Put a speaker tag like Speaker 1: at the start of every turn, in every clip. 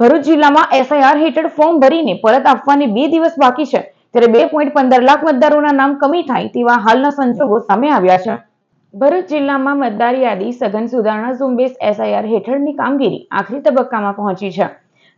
Speaker 1: ભરૂચ જિલ્લામાં એસઆઈઆર હેઠળ ફોર્મ ભરીને પરત આપવાની બે દિવસ બાકી છે. ત્યારે બે પોઈન્ટ પંદર લાખ મતદારોના નામ કમી થાય તેવા હાલના સંજોગો સામે આવ્યા છે. ભરૂચ જિલ્લામાં મતદાર યાદી સઘન સુધારણા ઝુંબેશ એસઆઈઆર હેઠળની કામગીરી આખરી તબક્કામાં પહોંચી છે.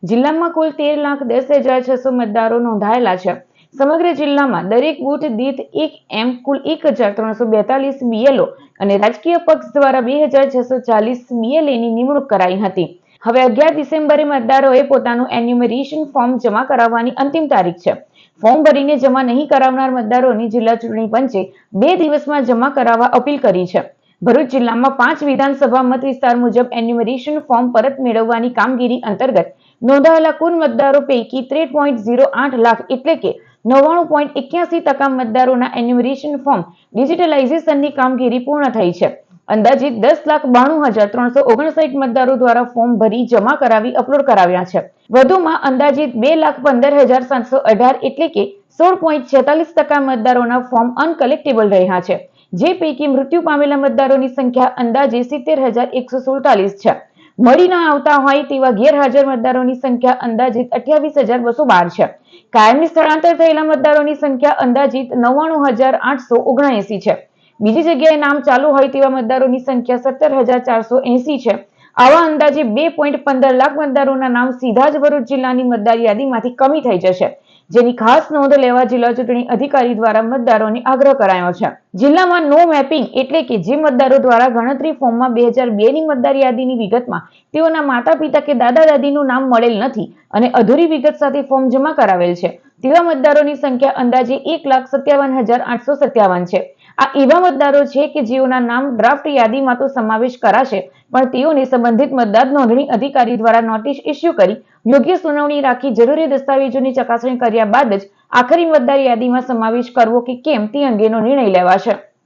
Speaker 1: જિલ્લામાં કુલ તેર લાખ દસ હજાર છસો મતદારો નોંધાયેલા છે. સમગ્ર જિલ્લામાં દરેક બૂથ દીઠ એક એમ કુલ એક હજાર ત્રણસો બેતાલીસ બીએલઓ અને રાજકીય પક્ષ દ્વારા બે હજાર છસો ચાલીસ બીએલએની નિમણૂક કરાઈ હતી. હવે અગિયાર ડિસેમ્બરે મતદારોએ પોતાનું એન્યુમરેશન ફોર્મ જમા કરાવવાની અંતિમ તારીખ છે. ફોર્મ ભરીને જમા નહીં કરાવનાર મતદારોની જિલ્લા ચૂંટણી પંચે બે દિવસમાં જમા કરાવવા અપીલ કરી છે. ભરૂચ જિલ્લામાં પાંચ વિધાનસભા મત વિસ્તાર મુજબ એન્યુમરેશન ફોર્મ પરત મેળવવાની કામગીરી અંતર્ગત નોંધાયેલા કુલ મતદારો પૈકી ત્રેર પોઈન્ટ ઝીરો આઠ લાખ એટલે કે નવ્વાણું પોઈન્ટ એક્યાસી ટકા મતદારોના એન્યુમરેશન ફોર્મ ડિજિટલાઇઝેશનની કામગીરી પૂર્ણ થઈ છે. અંદાજિત દસ લાખ બાણું હજાર ત્રણસો ઓગણસાઠ મતદારો દ્વારા ફોર્મ ભરી, જમા કરાવી, અપલોડ કરાવ્યા છે. વધુમાં અંદાજિત બે લાખ પંદર હજાર સાતસો અઢાર એટલે કે સોળ પોઈન્ટ છેતાલીસ ટકા મતદારોના ફોર્મ અનકલેક્ટેબલ રહ્યા છે, જે પૈકી મૃત્યુ પામેલા મતદારોની સંખ્યા અંદાજે સિત્તેર હજાર એકસો સુડતાલીસ છે. મળી ન આવતા હોય તેવા ગેરહાજર મતદારોની સંખ્યા અંદાજિત અઠ્યાવીસ હજાર બસો બાર છે. કાયમી સ્થળાંતર થયેલા મતદારોની સંખ્યા અંદાજિત નવ્વાણું હજાર આઠસો ઓગણએસી છે. બીજી જગ્યાએ નામ ચાલુ હોય તેવા મતદારોની સંખ્યા સત્તર હજાર ચારસો એસી છે. આવા અંદાજે બે પોઈન્ટ પંદર લાખ મતદારોના નામ સીધા જ ભરૂચ જિલ્લાની મતદાર યાદીમાંથી કમી થઈ જશે, જેની ખાસ નોંધ લેવા જિલ્લા ચૂંટણી અધિકારી દ્વારા મતદારોને આગ્રહ કરાયો છે. જિલ્લામાં નો મેપિંગ એટલે કે જે મતદારો દ્વારા ગણતરી ફોર્મમાં બે હજાર બે ની મતદાર યાદીની વિગતમાં તેઓના માતા પિતા કે દાદા દાદીનું નામ મળેલ નથી અને અધૂરી વિગત સાથે ફોર્મ જમા કરાવેલ છે. તેવા મતદારોની સંખ્યા અંદાજે એક લાખ સત્યાવન હજાર આઠસો સત્યાવન છે. આ એવા મતદારો છે કે જેઓના નામ ડ્રાફ્ટ યાદીમાં તો સમાવેશ કરાશે, પણ તેઓને સંબંધિત મતદાર નોંધણી અધિકારી દ્વારા નોટિસ ઇસ્યુ કરી યોગ્ય સુનાવણી રાખી જરૂરી દસ્તાવેજોની ચકાસણી કર્યા બાદ જ આખરી મતદાર યાદીમાં સમાવેશ કરવો કે કેમ તે અંગેનો નિર્ણય લેવાશે.